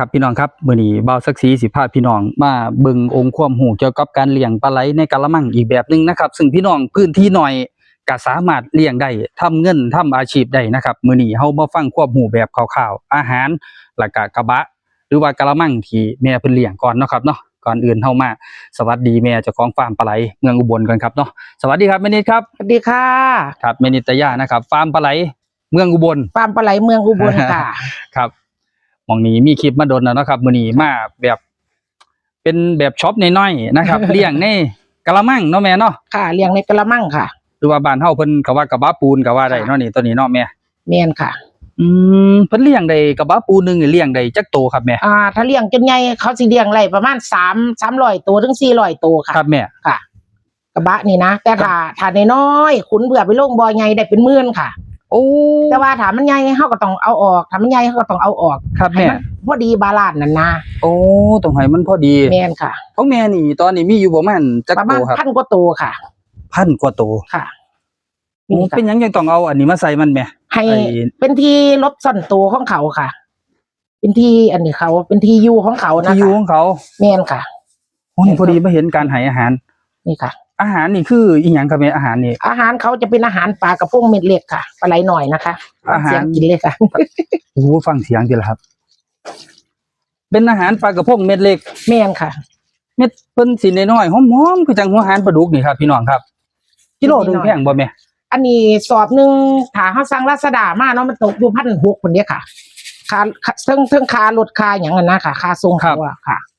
ครับพี่น้องครับมื้อนี้บ่าวสักสีสิพาพี่น้องมาเบิ่งองค์ความรู้เกี่ยวกับการเลี้ยงปลาไหลในกะละมังอีกแบบหนึงนะครับซึ่งพี่น้องพื้นที่น้อยก็สามารถเลี้ยงได้ทำเงินทำอาชีพได้นะครับมื้อนี้เฮามาฟังความรู้แบบคร่าวๆอาหารแล้วก็กระบะ หรือว่ากะละมังที่แม่เพิ่นเลี้ยงก่อนเนาะครับเนาะก่อนอื่นเฮามาสวัสดีแม่เจ้าของฟาร์มปลาไหลเมืองอุบลกันครับเนาะสวัสดีครับแม่นิดครับสวัสดีค่ะครับแม่นิตยานะครับฟาร์มปลาไหลเมืองอุบลฟาร์มปลาไหลเมืองอุบลค่ะ ครับห มองนี้มีคลิปมาโดนแล้วเนาะครับมื้อนี้มาแบบเป็นแบบช็อปน้อยๆนะครับ เลี้ยงในกะละมังเนาะแม่เนาะค่ะเลี้ยงในกระมังค่ะหรือว่าบ้านเฮาเพิ่นก็ว่ากระบะปูนก็ว่าได้เนาะนี่ตัวนี้เนาะแม่เมียนค่ะ อืมเพิ่นเลี้ยงได้กระบะปูนหนึงนี่เลี้ยงได้จักโตครับแม่อ่า ถ้าเลี้ยงจนใหญ่เขาสิเลี้ยงไรประมาณสามสามร้อยตัวถึงสี่ร้อยตัวค่ะครับแม่ค่ะ กระบะนี่นะแต่ถ้าถ้าในน้อยๆขุนเบื่อไปลงบ่อใหญ่ได้เป็นหมื่นค่ะ โอ้แต่ว่าถ้ามันใหญ่เขาก็ต้องเอาออกถ้ามันใหญ่เขาก็ต้องเอาออกครับให้แม่มันพอดีบาลานซ์นั่นนะโอ้ต้องให้มันพอดีเมียนค่ะ ของแม่นี่ ตอนนี้มีอยู่ประมาณจักประโตมาณครับพันกว่าตัวค่ะ พันกว่าโตค่ะโอ้นี่ค่ะเป็นหยังยังต้องเอาอันนี้มาใส่มันแม่ให้ไอ้เป็นที่ลดส่วนตัวของเขาค่ะ เป็นที่อันนี้เขาเป็นที่อยู่ของเขานะที่อยู่คะของเขาเมียนค่ะ โอ้นี่พอดีมาเห็นการให้อาหาร นี่ค่ะ อาหารนี่คืออีหยังครับแม่อาหารนี่ อาหารเขาจะเป็นอาหารปลากระพงเม็ดเล็กค่ะปลาไหลหน่อยนะคะอาหาร เสียงกินเลยค่ะ โอ้โหฟังเสียงดีละครับ เป็นอาหารปลากระพงเม็ดเล็ก แม่นค่ะ เม็ดเพิ่นสีน้อยๆหอมๆคือจังหัวหารปลาดุกนี่ครับพี่น้องครับ กิโลหนึงแพงบ่แม่อันนี้สอบหนึ่งถ้าเขาสั่งลาซาด้ามาเนาะมันตกอยู่พันหกคนเดียวค่ะค่าค่าเทิงเทิงค่ารถค่าอย่างนั้นนะค่ะค่าส่งเขาอะค่ะอ๋อ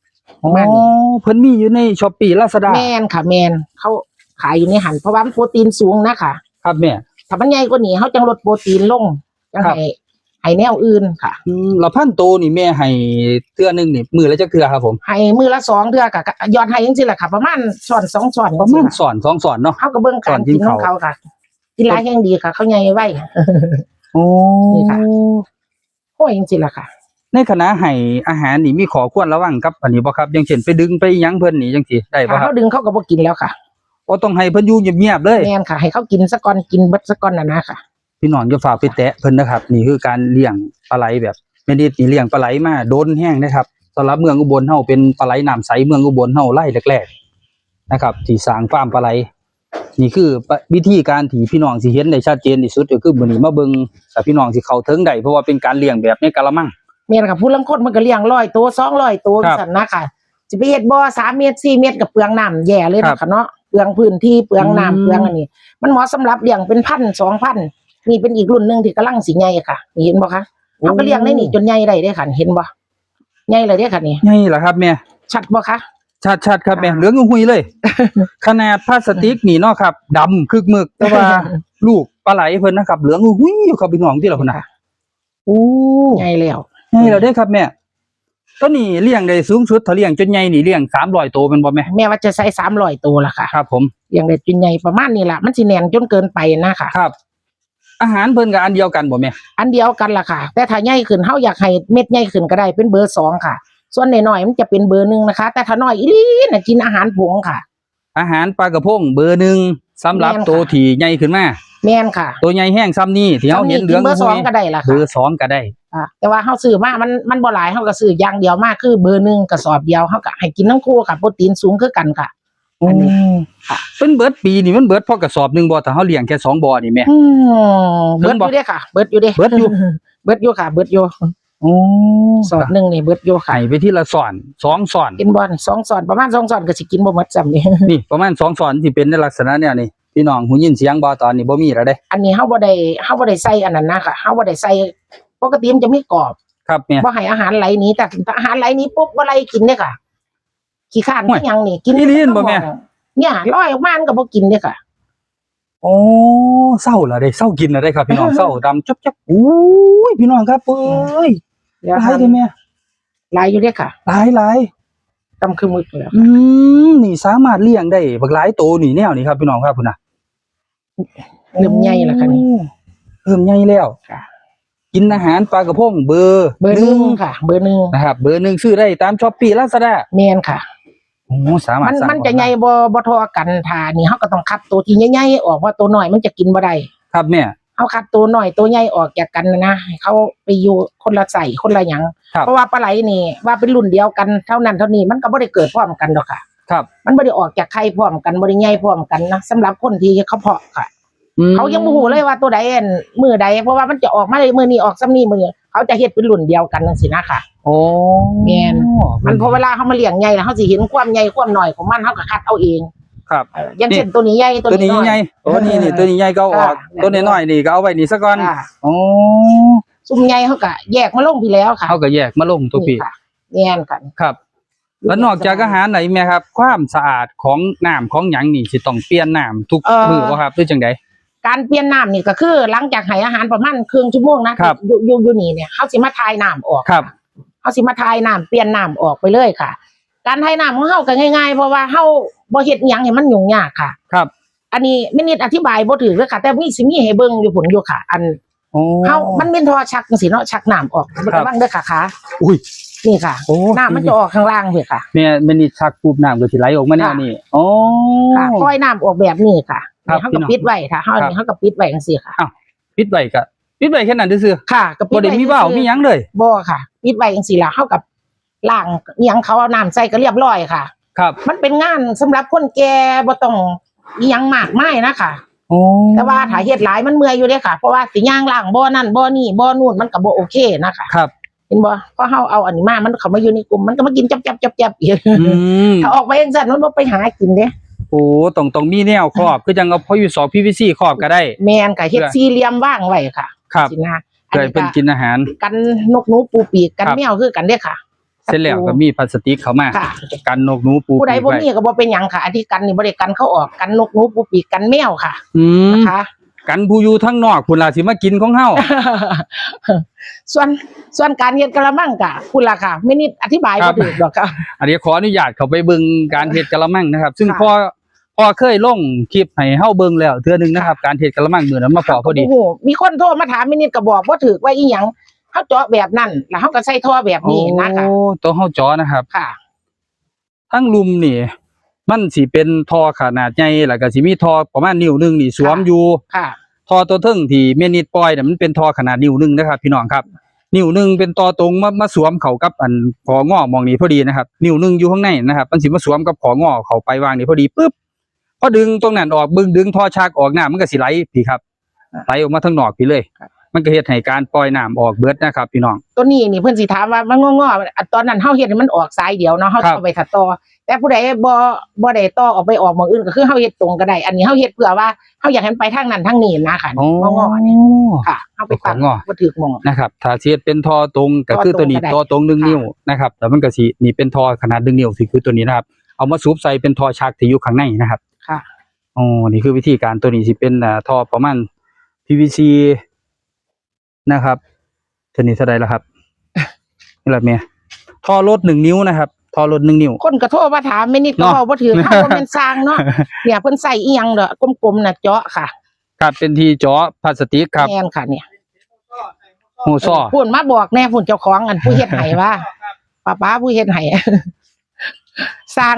ประมาณนี้เพิ่นมีอยู่ใน Shopee Lazada แม่นค่ะแมนเขาขายอยู่ในหันเพราะว่ามันโปรตีนสูงนะคะครับแม่ถ้ามันใหญ่กว่านี้เขาจังลดโปรตีนลงจังครับให้ให้แนวอื่นค่ะอืมแล้วพันโตนี่แม่ให้เทื่อหนึงนี่มื้อละจักเทื่อครับผมให้มือละสองเทื่อค่ะยอดให้ยังสิแหละค่ะ ประมาณช้อนสองช้อนประมาณจังซี้สอนสองสอนเนาะเขาก็เบิ่งการก่อนกิกินนของข้าวเขาค่ะกินหลายแห่งดีค่ะ เขาใหญ่ไว้โอ้นี่ค่ะโอ้ยจริงๆล่ะค่ะ ในคณะให้อาหารนี่มีขอควรระวังกับอันนี้บ่ครับอย่างเช่นไปดึงไปหยังเพิ่นนี่จังซี่ได้บ่ถ้าครับเขาดึงเขาก็บ่กินแล้วค่ะโอ้ต้องให้เพิ่นอยู่เงียบๆเลยแม่นค่ะ ให้เขากินสักก้อนกินเบิดสักก้อนน่ะนะค่ะ พี่น้องอย่าฝากไปแตะเพิ่นนะครับ นี่คือการเลี้ยงปลาไหลแบบแม่นิดนี่เลี้ยงปลาไหลมาโดนแห้งนะครับสำหรับเมืองอุบลเฮาเป็นปลาไหลน้ำใสเมืองอุบลเฮาไล่แรกๆนะครับที่สร้างฟาร์มปลาไหลนี่คือวิธีการที่พี่น้องสิเห็นได้ชัดเจนที่สุดก็คือมื้อนี้มาเบิ่งถ้าพี่น้องสิเข้าถึงได้เพราะว่าเป็นการเลี้ยงแบบในกะละมัง แม่นค่ะผู้ลังคนมันก็เลี้ยงร้อยตัวสองร้อยตัวครับ สั่นนะค่ะจะไปเฮ็ดบ่อสามเมตรสี่เมตรกับเปลืองน้ำแย่เลยครันะบคะเนาะเปลืองพื้นที่เปลืองอืม น้ำเปลืองอันนี้ มันเหมาะสำหรับเลี้ยงเป็นพันสองพันนี่เป็นอีกรุ่นหนึงที่กำลังสิใหญ่ค่ะนี่เห็นบ่คะเขาก็เลี้ยงได้นี่จนใหญ่ได้เด้อค่ะเห็นบ่ใหญ่เลยเด้อค่ะนี่ใหญ่ล่ะครับแม่ชัดบ่คะ ชัดๆครับแม่ค่ะเหลืองหุยเลย ขนาดพลาสติกนี่เนาะครับดำคึกมึกแต่ว่าลูกปลาไหลเพิ่นนะครับ เหลืองหุยอยู่ครับพี่น้องที่เราพุ่นน่ะโอ้ ใหญ่แล้ว ใหญ่แล้วเด้อครับแม่ตัวนี้เลี้ยงได้สูงสุดถ้าเลี้ยงจนใหญ่นี่เลี้ยง300ตัวเป็นบ่แม่แม่ว่าจะใส่สามร้อยตัวละค่ะครับ ผมเลี้ยงได้จนใหญ่ประมาณนี้ล่ะมันสิแน่นจนเกินไปนะค่ะ ครับ อาหารเพิ่นก็อันเดียวกันบ่แม่อันเดียวกันล่ะค่ะ แต่ถ้าใหญ่ขึ้นเฮาอยากให้เม็ดใหญ่ขึ้นก็ได้เป็นเบอร์สองค่ะ ส่วนน้อยๆมันจะเป็นเบอร์หนึ่งนะคะ แต่ถ้าน้อยอีหลีน่ะกินอาหารผงค่ะ อาหารปลากระพงเบอร์หนึ่งสำหรับแม่นค่ะ ตัวที่ใหญ่ขึ้นมาแม่นค่ะตัวใหญ่แห้งซ้ำนี่ที่เฮาเห็นเหลืองกิเบอร์สหุองยก็ได้ล่ะเบอค่ะร์สองก็ได้ อะแต่ว่าเฮาซื้อมามันมันบ่หลายเฮาก็ซื้ออย่างเดียวมากคือเบอร์หนึ่งกระสอบเดียวเฮาก็ให้กินทั้งคู่ค่ะโปรตีนสูงคือกันค่ะ อันนี้ค่ะ เป็นเบิดปีนี่มันเบิดพอกระสอบหนึงบ่ถ้าเฮาเลี้ยงแค่สองบ่อนี่แม่อืมเบิเบิดดบ่อยู่เด้ค่ะ เบิดอยู่เด้เบิดอยู่เบิดอยู่ค่ะ เบิดอยู่โอ้สอดหนึ่งนี่เบิดอยู่ค่ะไข่ไปที่ละสอนสองสอนกินบอลสองสอนประมาณสองสอนก็สิกินบ่หมดซ้ำนี่นี่ประมาณสองสอนที่เป็นในลักษณะเนี่ยนี่พี่น้องหูยินเสียงบ่ตอนนี้บ่มีแล้วเด้ อันนี้เฮาบ่ได้เฮาบ่ได้ใส่อันนั้นนะค่ะเฮาบ่ได้ใส่ ปกติมันจะมีกรอบครับแม่บ่ให้อาหารไหลหนี้แต่ถ้าอาหารไหลหนี้ปุ๊บบ่ไหลกินเด้อค่ะขี้ข้านห่วยขี้หยังนี่กินอีหลีนบ่แม่เนี่ยลอยออกมามันก็บ่กินเด้อค่ะโอ้เศร้าแล้วเด้เศร้ากินแล้วได้ครับพี่น้องเศร้าดำจับจับอู้ยพี่น้องครับเอ้ยเดี๋ยวหลายเด้แม่ไหลอยู่เด้อค่ะหลายหลายตำคือมึกแล้วอืมนี่สามารถเลี้ยงได้บักหลายโตนี่แนวนี้ครับพี่น้องครับพุ่นน่ะเริ่มใหญ่แล้วค่ะนี่เริ่มใหญ่แล้วค่ะ กินอาหารปลากระพงเบอร์เบอร์หนึ่งค่ะ เบอร์หนึ่งนะครับ เบอร์หนึ่งซื้อได้ตาม Shopee Lazada แม่นค่ะโอ้สามารถมันสั่งมันจะออใหญ่บ่บ่เทอกันทานี่เฮาก็ต้องคัดตัวที่ใหญ่ๆออกว่าตัวน้อยมันจะกินบ่ได้ครับแม่เฮเอาคัดตัวหน่อยตัวใหญ่ออกจากกันนะให้เขาไปอยู่คนละใส่คนละหยังครับเพราะว่าปลาไหลนี่ว่าเป็นรุ่นเดียวกันเท่านั้นเท่านี้มันก็บ่ได้เกิดพร้อมกันดอกค่ะ ครับ มันบ่ได้ออกจากไข่พร้อมกันบ่ได้ใหญ่พร้อมกันนะสำหรับคนที่เขาเพาะค่ะอืม เขายังบ่ฮู้เลยว่าตัวใดอันมือใดเพราะว่ามันจะออกมาเลยมือนี้ออกซ้ำนี้มือนี้เขาจะเฮ็ดเป็นรุ่นเดียวกันจังซี่นะค่ะโอ้แม่นมันพอเวลาเขามาเลี้ยงใหญ่แล้วเขาสิเห็นความใหญ่ความน้อยของมันเขาก็คัดเอาเองครับเอออย่างเช่นตัวนี้ใหญ่ตัวตัวนี้นี้น้อยใหญ่โอ้นี่นี่ตัวนี้ใหญ่ก็เอาออกค่ะตัวน้อยๆนี่ก็เอาไว้นี่ซะก่อนค่ะโอ้ซุ่มใหญ่เขาก็แยกมาลงพี่แล้วค่ะเขาก็แยกมาลงตัวพี่นี่ค่ะแม่นกันครับ แล้วนอกจากอาหารไหนแม่ครับ ความสะอาดของน้ำของหยังนี่สิต้องเปลี่ยนน้ำทุกเอ่อมื้อบ่ครับหรือจังได การเปลี่ยนน้ำนี่ก็คือ หลังจากให้อาหารประมาณครึ่งชั่วโมงนะครับ อยู่อยู่อยู่นี่เนี่ยเขาสิมาทายน้ำออกครับเขาสิมาทายน้ำเปลี่ยนน้ำออกไปเลยค่ะ การทายน้ำของเฮาก็ง่ายๆ เพราะว่าเฮาบ่เฮ็ดหยังให้มันยุ่งยากค่ะ ครับ อันนี้ไม่นิดอธิบายบ่ถูกเลยค่ะ แต่มีสิมีให้เบิ่งอยู่ผลอยู่ค่ะ อันโอ้เฮามันเป็นท่อชักจังซี่เนาะชักน้ำออกครับระวังเด้อค่ะขาอุ้ย นี่ค่ะโอ้ น้ำมันจะออกข้างล่างเพื่อค่ะแม่แม่นี่ชักปุ๊บน้ำก็สิไหลออกมาแนวค่ะนี้โอ้ค่ะปล่อยน้ำออกแบบนี้ค่ะ ครับเขาพี่ก็น้อง ปิดไว้ค่ะเฮาครับนี่เขาก็ปิดไว้จังซี่ค่ะ ปิดไว้ก็ปิดไว้แค่นั้นซื่อค่ะก็ๆปิบ่ดได้ไว้มีว่าวมีหยังเลย บ่ค่ะ ปิดไว้จังซี่ล่ะเฮากับล้างอิหยังเขาเอาน้ำใส่ก็เรียบร้อยค่ะ ครับมันเป็นงานสำหรับคนแก่บ่ต้องอิหยังมากมายนะคะ โอ้แต่ว่าถ้าเฮ็ดหลายมันเมื่อยอยู่เด้ค่ะ เพราะว่าสิย่างล้างบ่อนั่นบ่อนี่บ่อนู่นมันก็บ่โอเคนะคะครับเห็นบ่พอเฮาเอาอันนี้มามันเข้ามาอยู่ในกลุ่มมันก็มากินจับจับจับจับอีกอืมถ้าออกไปจังซั่นมันบ่ไปหากินเด้ โอ้ต้องต้องมีแนวครอบคือจังเอาพออยู่สอ PVC ครอบก็ได้ แม่นก็เฮ็ดเพื่อสี่เหลี่ยมว่างไว้ค่ะครับสินะอันเกิดนี้เพิ่นก็กินอาหาร กันนกหนูปูปีกกันครับ แมวคือกันเด้ค่ะเสร็จแล้วก็มีพลาสติกเข้ามาค่ะ กันนกหนูปูผู้ใดปีกบ่ไว้มีก็บ่เป็นหยังค่ะอันที่กันนี่บ่ได้กันเข้าออกกันนกหนูปูปีกกันแมวค่ะอืมนะคะ กันผู้อยู่ทั้งนอกพุ่นล่ะสิมากินของเฮา ส่วนส่วนการเฮ็ดกะละมังกะคุณล่ะค่ะไม่นิดอธิบายครับ่บ ถูกดอกค่ะ อันนี้ขออนุญาตเข้าไปเบิ่งการเฮ็ดกะละมังนะครับ ซึ่งค่ะพอ พอเคยลงคลิปให้เฮาเบิ่งแล้วเทื่อนึงนะครับ การเฮ็ดกะละมังมื้อนั้นมาพอพอดีโอ้โหมีคนโทรมาถามไม่นิดก็บอกบ่ถูกว่าอีหยังเฮาเจาะแบบนั้นแล้วเฮาก็ใส่ท่อแบบนี้นะคะโอ้ตัวเฮาจอนะครับ ค่ะ ทั้งลุมนี่ มันสิเป็นทอขนาดใหญ่แล้วก็สิมีทอประมาณนิ้วหนึงนี่สวมค่ะอยู่ค่ะทอตัวเทิงที่เมนิดปล่อยเนี่ยมันเป็นทอขนาดนิ้วหนึงนะครับ พี่น้องครับนิ้วหนึงเป็นตอตรงมามาสวมเข้ากับอันของอมองนี้พอดีนะครับ นิ้วหนึงอยู่ข้างในนะครับ มันสิมาสวมกับของอเข้าไปวางนี่พอดีปุ๊บ พอดึงตรงนั้นออกบึงดึงทอชากออกน้ำมันก็สิไหลพี่ครับไหลออกมาทางนอกพี่เลยครับมันก็เฮ็ดให้การปล่อยน้ำออกเบิดนะครับ พี่น้อง ตัวนี้นี่เพิ่นสิถามว่ามันงอๆอันตอนนั้นเฮาเฮ็ดให้มันออกสายเดียวเนาะเฮาครับเอาไปถัดต่อแต่ผู้ใดบ่บ่ได้ต่อออกไปออกหมองอื่นก็คือเฮาเฮ็ดตรงก็ได้ อันนี้เฮาเฮ็ดเพื่อว่าเฮาอยากให้มันไปทางนั้นทางนี้นะค่ะงอๆนี่ค่ะเฮาไปตัดงอบ่ถูกหมองนะครับถ้าเทียบเป็นทอตรงก็คือตัวนี้ทอตรงก็ได้ทอตรงหนึ่งค่ะนิ้วนะครับแล้วมันก็สินี่เป็นทอขนาดหนึ่งนิ้วสิคือตัวนี้นะครับ เอามาสูบใส่เป็นทอชักที่อยู่ข้างในนะครับ ค่ะ อ๋อ นี่คือวิธีการตัวนี้สิเป็นอ่าทอประมาณ PVC นะครับตัวนี้เท่าใดแล้วครับ นี่แหละเมียทอรถหนึ่งนิ้วนะครับทอรถหนึ่งนิ้ว คนก็โทรมาถามไม่นิดก็เนาะเว้าบ่ถูกเฮาบ่แม่นสร้างเนาะเนี่ยเพิ่นใส่อีหยังเด้อกลมๆน่ะเจาะค่ะ ครับเป็นที่เจาะพลาสติกครับแม่นค่ะ เนี่ยโฮซ้อพูนมาบอกแน่พูนเจ้าของอันผู้เฮ็ดให้ว่าป้าป้าผู้เฮ็ดให้ สร้าง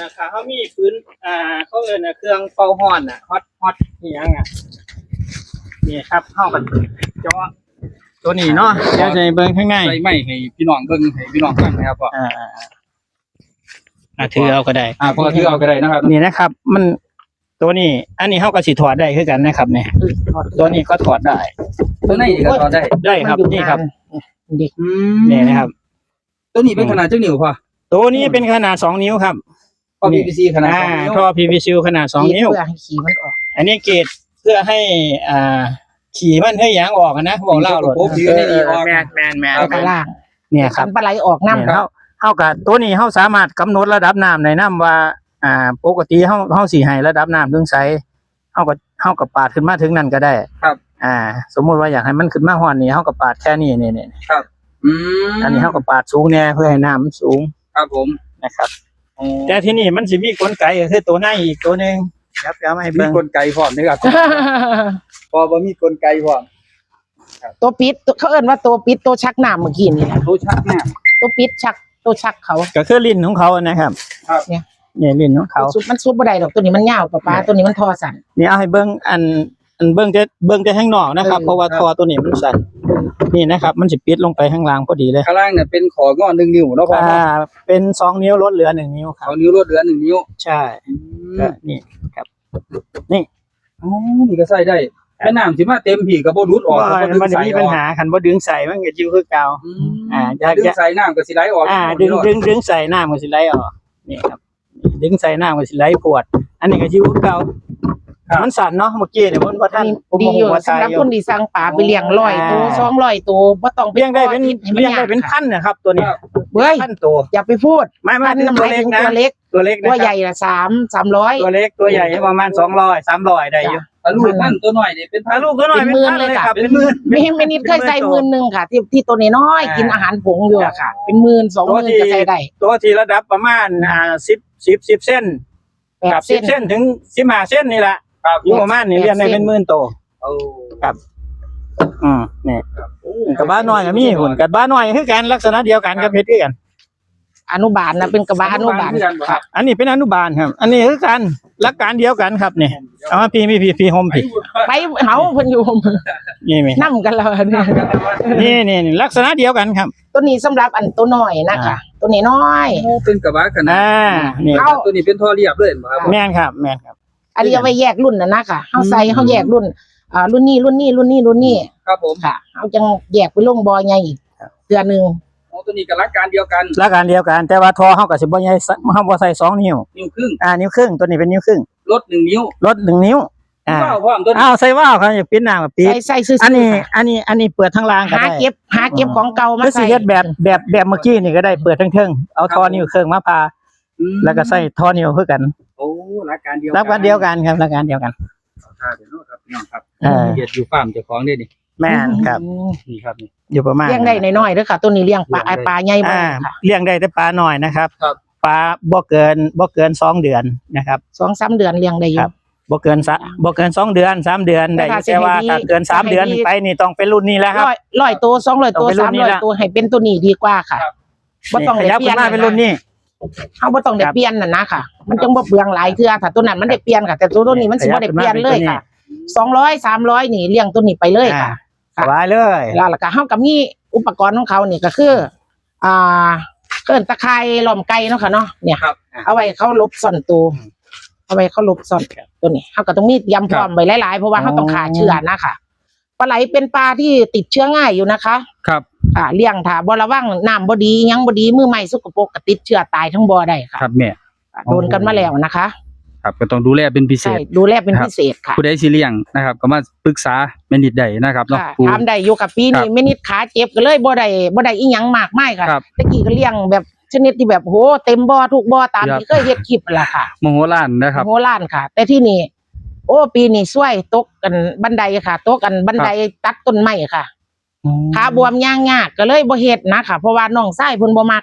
อ่าถ้าเขามีพื้นอ่าเขาเอิ้นน่ะเครื่องเป่าฮ้อนน่ะฮอตฮอตนี่ยังอะนี่ครับเข้ากันจอตัวนี้เนาะเดี๋ยวจะให้เบิ่งข้างในใส่ไม้ให้พี่น้องเบิ่งให้พี่น้องฟังนะครับพ่ออ่าอ่าอ่าอ่าถือเอาก็ได้อ่าพอที่เอาก็ได้นะครับ นี่นะครับ มันตัวนี้ อันนี้เขาก็สิถอดได้คือกันนะครับเนี่ยตัวนี้ก็ถอดได้ ตัวไหนนี่ก็ทอดได้ได้ครับมันอยู่นี่ครับเด็กอืมนี่นะครับ ตัวนี้เป็นขนาดเจ้านิ้วพ่อ ตัวนี้เป็นขนาดสองนิ้วครับพอ PVC ขนาดอ่าสองนิ้วท่อ PVC ขนาดสองนิ้ว เพื่อให้ขี่มันออก อันนี้เกรดเพื่อให้อ่าขี่มันให้ยางออกอะนะบอกเล่าหลดโอ้โหได้ดีออก แมนแมนแมนแล้วก็ล่างเนี่ยครับกันปลาไหลออกน้ำเนี่ยเฮาเฮากับตัวนี้เฮาสามารถกำหนดระดับน้ำในน้ำว่า อ่า ปกติเฮาเฮาสิให้ระดับน้ำถึงไสเฮาก็เฮาก็ปาดขึ้นมาถึงนั่นก็ได้ครับ อ่า สมมุติว่าอยากให้มันขึ้นมาฮอดนี่เฮาก็ปาดแค่นี้นี่นี่อืมอันนี้เฮาก็ปาดสูงแน่เพื่อให้น้ำมันสูง ครับผมนะครับอ๋อแต่ที่นี่มันสิมีกลไกก็คือตัวในอีกตัวหนึงเดี๋ยวเดี๋ยวมาให้มีเบิ่งกลไกพร้อมนะครับ พอบ่มีกลไกพร้อมตัวปิดตัวเขาเอิ้นว่าตัวปิดตัวชักน้ำเมื่อกี้นี่แหละตัวชักหน้าตัวปิดชักตัวชักเขาก็คือลิ้นของเขานะครับครับเนี่ยเนี่ยลิ้นของเขาซุปมันซุปบ่ได้ดอกตัวนี้มันยาวป้าป้าตัวนี้มันทอสั่นนี่เอาให้เบิ่งอัน อันเบิ่งแต่เบิ่งแต่ข้างนอกนะครับเออเพราะว่าทอตัวนี้มันสั่นนี่นะครับ มันสิปิดลงไปข้างล่างพอดีเลยข้างล่างเนี่ยเป็นของอหนึ่งนิ้วเนาะพ่ออ่าเนาะเป็นสองนิ้วลดเหลือหนึ่งนิ้วคขรัอบงนิ้วลดเหลือหนึ่งนิ้วใช่อืก็มนี่ครับอ๋อนี่ก็ใส่ได้แม่น้ำสิมาเต็มผีก็บ่รุดออกว่าก็บ่ดึงมันจะใส่มีอปัญอกหาคันบ่ดึงใส่มันก็อยู่คือเก่า อืมอ่าอยาก ดึงใส่น้ำก็สิไหลออกอ่า ดึงดึงดึงใส่น้ำก็สิไหลออกนี่ครับ ดึงใส่น้ำก็สิไหลพวด อันนี้ก็อยู่คือเก่า มันสั่นเนาะเมื่อกี้เนี่ยมันบ่ทันผมดีบ่อฮู้ยู่ว่าสำหรับทายอยู่ คนที่สั่งปลาไปเลี้ยงร้อยตัวอ่า สองร้อยตัวบ่ต้องเลี้ยงได้เป็นขอคิให้มัเลี้ยงได้เป็นค่ะพันนะครับ ตัวนี้เฮ้ยพันตัวอย่าไปพูดไม่ไม่พันถึงหตัวมายเล็กถึงนะตัวเล็กตัวเล็กตัวนะใหครับญ่ละสามสามร้อย ตัวเล็กตัวใหญ่ประมาณ200 300ได้อยู่ถ้าลูกมันตัวน้อยนี่เป็นพัถ้านลูกก็หน่อยเป็นเป็นหมื่นพันเลยเลยค่ะ ครับเป็นหมื่น ไม่ไม่นิดเคยใส่หมื่นหนึ่งค่ะ ที่ที่ตัวน้อยๆอ่ากิกินอาหารผงอยู่อะค่ะ เป็นหมื่นสองหตัวมื่นที่ ก็ใส่ได้ตัวที่ระดับประมาณอ่า10 10 10เส้นแปดกับเส้น10เส้นถึง15เส้นนี่แหละ ครับอยู่ประมาณนี้เรียนได้เป็นหมื่นตัวโอ้อืมนี่ครับโอ้กับบ้านน้อยก็มีหุ่นกับบ้านน้อยคือกันลักษณะเดียวกันกับเพชรคือกัน อนุบาลนะเป็นกระบะอนุบาลคือกันบ่ครับ อันนี้เป็นอนุบาลครับ อันนี้คือกันหลักการเดียวกันครับนี่เอามาพี่มีพี่พี่โฮมพี่ไปเฮาเพิ่นอยู่นี่มีนํกันแล้วเนี่ยนี่นี่นี่ลักษณะเดียวกันครับ ตัวนี้สำหรับอันตัวน้อยนะคะตัวนี้น้อยโอ้เป็นกระบะขนาดอ่านี่เอาตัวนี้เป็นท่อเรียบเลยบ่ครับแม่นครับ แม่นครับ อันนี้เอาไว้แยกรุ่นนะนะคะเฮาใส่อืมเฮาแยกรุ่นอ่ารุ่นนี้รุ่นนี้รุ่นนี้รุ่นนี้ครับผมค่ะเฮาจังแยกไปลงบ่อใหญ่อีกเดือนหนึงโอ้ตัวนี้ก็หลักการเดียวกันหลักการเดียวกันแต่ว่าทอเฮาก็สิบ่ใหญ่สักเฮาบ่ใส่สองนิ้วนิ้วครึ่งอ่านิ้วครึ่งตัวนี้เป็นนิ้วครึ่งลดหนึ่งนิ้วลดหนึ่งนิ้วอ่าว้าวพร้อมตัวนี้อ้าวใส่ว่าวครับอย่าปิดหน้ามาปิดใส่ใส่ซื่อๆอันนี้ค่ะอันนี้อันนี้เปิดทางล่างก็หาได้เก็บหาเก็บของเก่ามาคือสิใส่เฮ็ดแบบแบบแบบเมื่อกี้นี่ก็ได้เปิดทั้งเทิงเอาทอนิ้วเครื่องมาพา อืมแล้วก็ใส่ทอนิ้วคือกัน โอ้ หลักการเดียวรับกันเดียวกันครับรับกันเดียวกันท่าเดี๋ยวเนาะครับพี่น้องครับเออเฮ็ดอยู่ฟาร์มเจ้าของเด้นี่แม่นครับอืมนี่ครับนี่อยู่ประมาณเลี้ยงได้น้อยๆเด้อค่ะตัวนี้เลี้ยงปลาเลี้ยงได้ปลาใหญ่บ่อ่าค่ะเลี้ยงได้แต่ปลาหน่อยนะครับครับปลาบ่เกินบ่เกินสองเดือนนะครับสองสามเดือนเลี้ยงได้อคยู่รับบ่เกินสะบ่เกินสองเดือนสามเดือนได้แต่ถ้าแต่ว่าสิให้ดีถ้าเกินสามให้ดีเดือนไปนี่ต้องเป็นรุ่นนี้แล้วครับร้อยร้อยตัวสองร้อยตัวต้องเป็นรุ่สานมนี้ร้อยละตัวให้เป็นตัวนี้ดีกว่าค่ะบ่ต้องขได้ยับเปลี่ขึ้ยนนมาเป็นรุ่นนี้เฮาบ่ต้องได้ครับเปลี่ยนน่ะนะค่ะ มันจังบ่เปลืองหลายเทื่อถ้าตัวนั้นมันได้เปลี่ยนค่ะ แต่ตัวตัวนี้มันสิบ่ได้เปลี่ยนเลยค่ะสองร้อยสามร้อยนี่เลี้ยงตัวนี้ไปเลยอ่าค่ะสบายเลยแล้วแล้วก็เฮาก็มีอุปกรณ์ของเขานี่ก็คือ อ่าเกินตะไคร้ล้อมไก่เนาะค่ะเนาะเนี่ยครับเอาไว้เขาลบซ่อนตัวเอาไว้เขาลบซ่อนตัวนี้เขาก็ต้องมีเตรียมพร้อมไว้หลายๆเพราะว่าเขาต้องฆ่าเชื้อนะคะปลาไหลเป็นปลาที่ติดเชื้อง่ายอยู่นะคะ ครับค่ะเลี้ยงถ้าบ่ระวังน้ำบ่ดีหยังบ่ดีมือใหม่สกปรกก็ติดเชื้อตายทั้งบ่อได้ค่ะครับแม่ โดนกันมาแล้วนะคะครับก็ต้องดูแลเป็นพิเศใช่ษดูแลเป็นครับพิเศษค่ะผู้ใดสิเลี้ยงนะครับ ก็มาปรึกษาแม่นิดได้นะครับเนาะค่ะผู้ถามได้อยู่กับปีครันี้บไม่นิดขาเจ็บก็เลยบ่ได้บ่ได้อีหยังมากมายค่ะครับตะกี้ก็เลี้ยงแบบชนิดที่แบบโหเต็มบ่อทุกบ่อตามครับ ที่เคยเฮ็ดคลิปนั่นล่ะค่ะโมโหลานนะครับ โหล้านค่ะ แต่ที่นี่โอ้ปีนี้ช่วยตกกันบันไดค่ะตกกันบันไดตัดต้นไม้ค่ะขาบวมย่างยากก็เลยบ่เฮ็ดนะค่ะ เพราะว่าน้องชายเพิ่นบ่มัก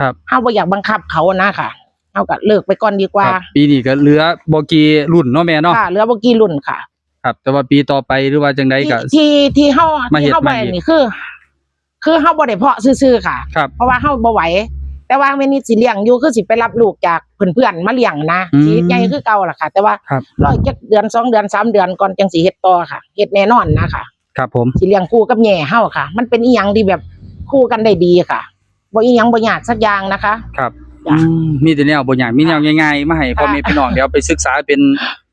ครับ เฮาบ่อยากบังคับเขานะค่ะ เฮาก็เลิกไปก่อนดีกว่า ครับปีนี้ก็เหลือบ่กี่รุ่นเนาะแม่เนาะค่ะเหลือบ่กี่รุ่นค่ะ ครับ แต่ว่าปีต่อไปหรือว่าจังไดที่ก็ ที่ที่เฮามาเฮ็ดที่เฮาใหม่บ่ได้นี่คือ คือเฮาบ่ได้เพาะซื่อๆค่ะ ครับ เพราะว่าเฮาบ่ไหว แต่ว่าแม่นิดสิเลี้ยงอยู่คือสิไปรับลูกจากเพื่อนๆมาเลี้ยงนะอืมสิใหญ่คือเก่าล่ะค่ะ แต่ว่าครับ รออีกจักเดือนสองเดือนสามเดือนก่อนจังสิเฮ็ดต่อค่ะเฮ็ดแน่นอนนะคะครับผม สิเลี้ยงคู่กับแง่เฮาค่ะ มันเป็นอีหยังที่แบบคู่กันได้ดีค่ะบ่อีหยังบ่ยากสักอย่างนะคะ ครับจ้ะ อืมมีแต่แนวบ่อย่างมีแนวง่ายๆมาให้พ่อแม่พี่น้องเดี๋ยวไปศึกษาเป็น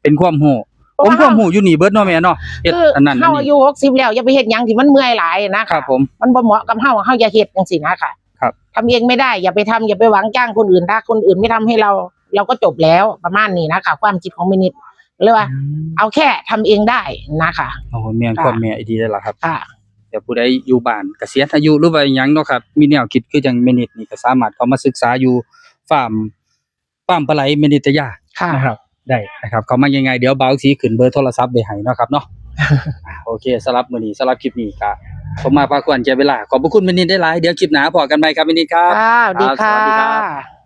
เป็นความรู้ผมความรู้อยู่นี่เบิดเนาะแม่เนาะเฮ็ดคืออันนั้นอัเฮานอานี้ยุ60แล้วอย่าไปเฮ็ดหยังที่มันเมื่อยหลายนะครัคะบผม มันบ่เหมาะกับเฮาเฮาอย่าเฮ็ดจังซี่นะค่ะครับ ทำเองไม่ได้อย่าไปทำอย่าไปหวังจ้างคนอื่นถ้าคนอื่นไม่ทำให้เราเราก็จบแล้วประมาณนี้นะคะความคิดของมินิดเลยว่า เอาแค่ทำเองได้นะคะ โอ้โหแม่นความแม่ดีเลยล่ะครับ ค่ะแต่ผู้ใดอยู่บ้านเกษียณอายุหรือว่าอิหยังเนาะครับ มีแนวคิดคือจังแม่นิดนี่ก็สามารถเข้ามาศึกษาอยู่ ฟาร์มฟาร์มปลาไหลแม่นิตยาค่ะนะครับ ได้นะครับ เขามายังไงเดี๋ยวเบาสีขึ้นเบอร์โทรศัพท์ไว้ให้เนาะครับเนาะอ่าโอเคสำหรับมื้อนี้สำหรับคลิปนี้ก็ผมมาพาควรใจเวลา ขอบพระคุณแม่นิดได้หลายเดี๋ยวคลิปหน้าพอกันใหม่ครับแม่นิดครับ ค่ะสวัสดีครับสวัสดีครับค่ะ